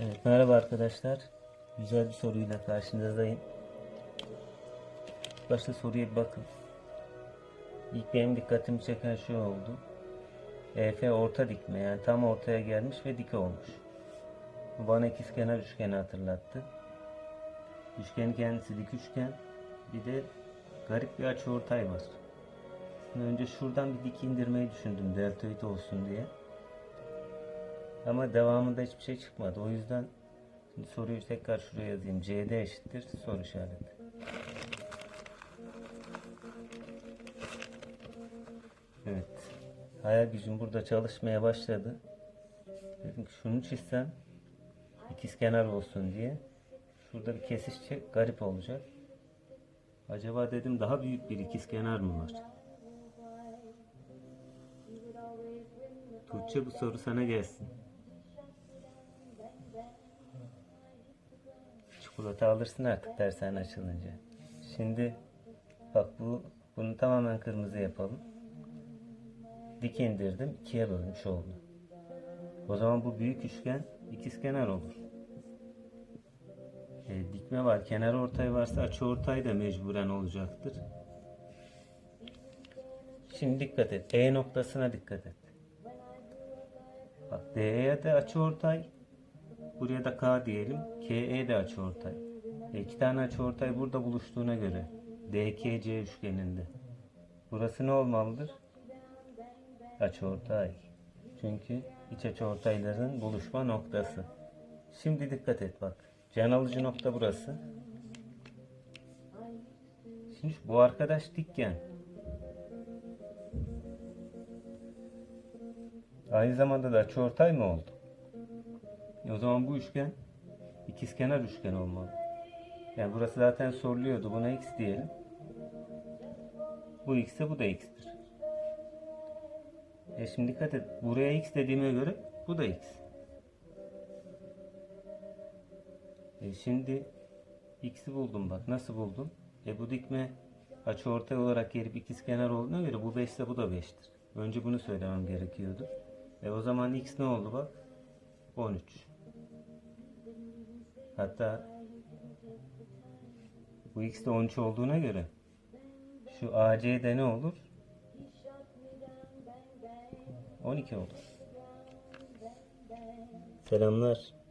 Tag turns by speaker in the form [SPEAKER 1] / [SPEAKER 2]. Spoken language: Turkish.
[SPEAKER 1] Evet, merhaba arkadaşlar. Güzel bir soruyla karşınızdayım. Başta soruya bir bakın. İlk benim dikkatimi çeken şu oldu. EF orta dikme yani tam ortaya gelmiş ve dik olmuş. Bu bana ikizkenar üçgeni hatırlattı. Üçgenin kendisi dik üçgen. Bir de garip bir açıortay var. Şimdi önce şuradan bir dik indirmeyi düşündüm deltoid olsun diye. Ama devamında hiçbir şey çıkmadı. O yüzden şimdi soruyu tekrar şuraya yazayım. CD eşittir soru işareti. Evet. Hayal gücüm burada çalışmaya başladı. Dedim ki şunu çizsem ikizkenar olsun diye. Şurada bir kesiş çek garip olacak. Acaba dedim daha büyük bir ikizkenar mı var? Tuğçe bu soru sana gelsin. Çikolata alırsın artık dershane açılınca. Şimdi bak bu bunu tamamen kırmızı yapalım. Dik indirdim. ikiye bölmüş oldu. O zaman bu büyük üçgen ikizkenar olur. E, dikme var. Kenar ortay varsa açı ortay da mecburen olacaktır. Şimdi dikkat et. E noktasına dikkat et. Bak D'ye de açı ortay. Buraya da K diyelim. KE de açı ortay. E, iki tane açı ortay burada buluştuğuna göre DKC üçgeninde. Burası ne olmalıdır? Açı ortay. Çünkü iç açı ortayların buluşma noktası. Şimdi dikkat et bak. Can alıcı nokta burası. Şimdi bu arkadaş dikken. Aynı zamanda da açıortay mı oldu? E o zaman bu üçgen ikizkenar üçgen olmalı. Yani burası zaten soruluyordu. Buna x diyelim. Bu x'e bu da x'tir. E şimdi dikkat et. Buraya x dediğime göre bu da x. E şimdi x'i buldum bak. Nasıl buldum? E bu dikme açıortay olarak gelip ikizkenar olduğuna göre bu 5 ise bu da 5'tir. Önce bunu söylemem gerekiyordu. E o zaman x ne oldu bak? 13. Hatta bu x de 13 olduğuna göre şu AC'de ne olur? 12 olur. Selamlar.